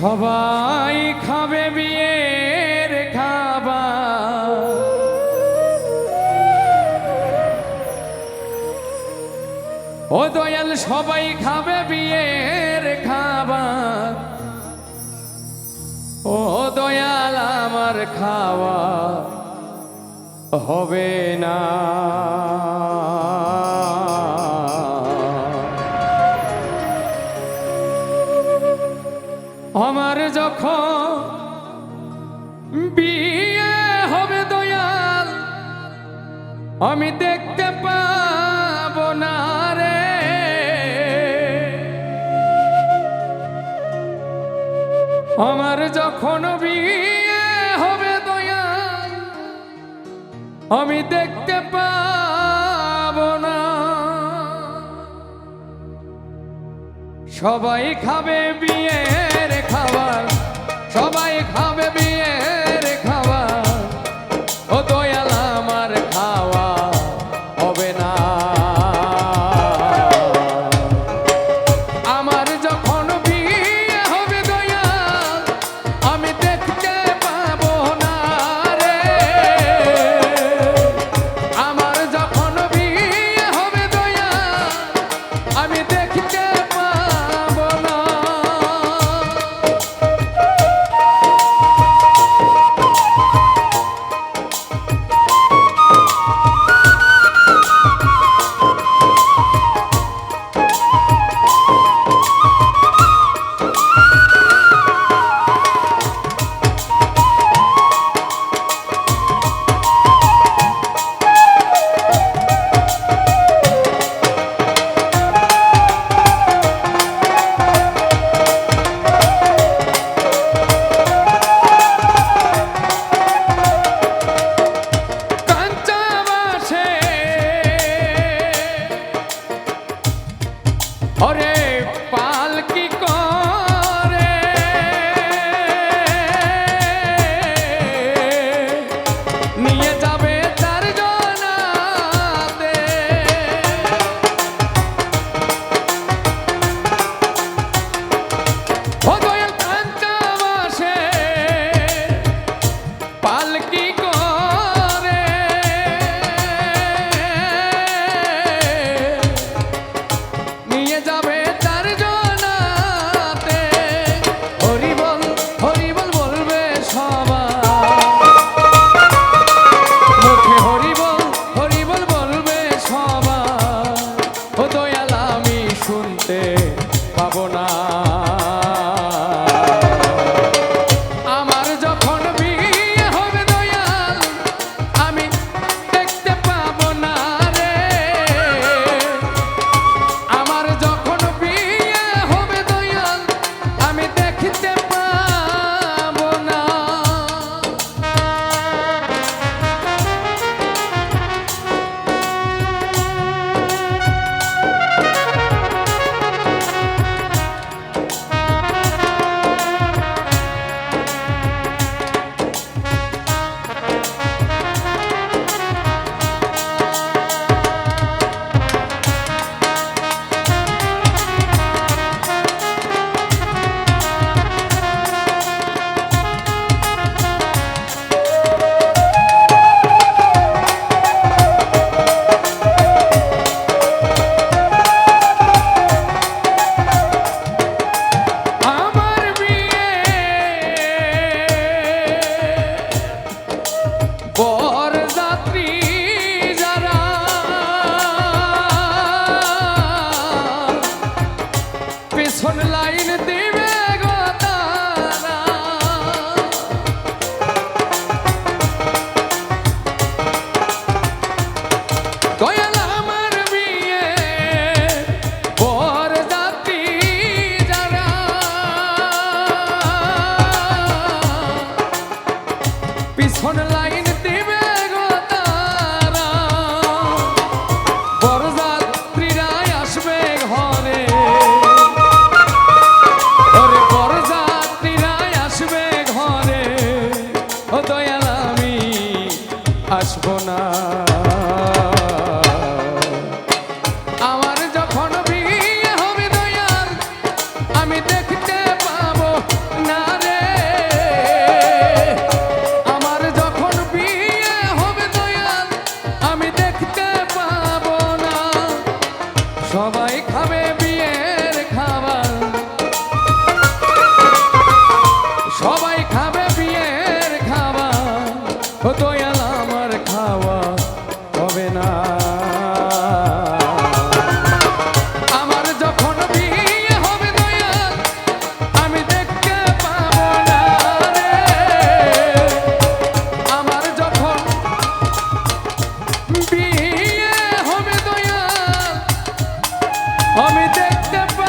সবাই খাবে বিয়ের খাবা ও দয়াল, সবাই খাবে বিয়ের খাবা ও দয়াল, আমার খাওয়া হবে না। বিয়ে হবে দয়াল। আমি দেখতে পাবো না রে। আমার যখন বিয়ে হবে দয়াল, আমি দেখতে পাবো না। সবাই খাবে বিয়ের খাবার, সবাই খাবে বিয়ের रे पा পেছন লাইন দিবে গো তারা। দয়াল আমার বিয়ে বর যাত্রী যারা। পিছন লাইন দিবে সবাই খাবে বিয়ের খাবার। সবাই খাবে বিয়ের খাবার। ও আমি দেখতে পাই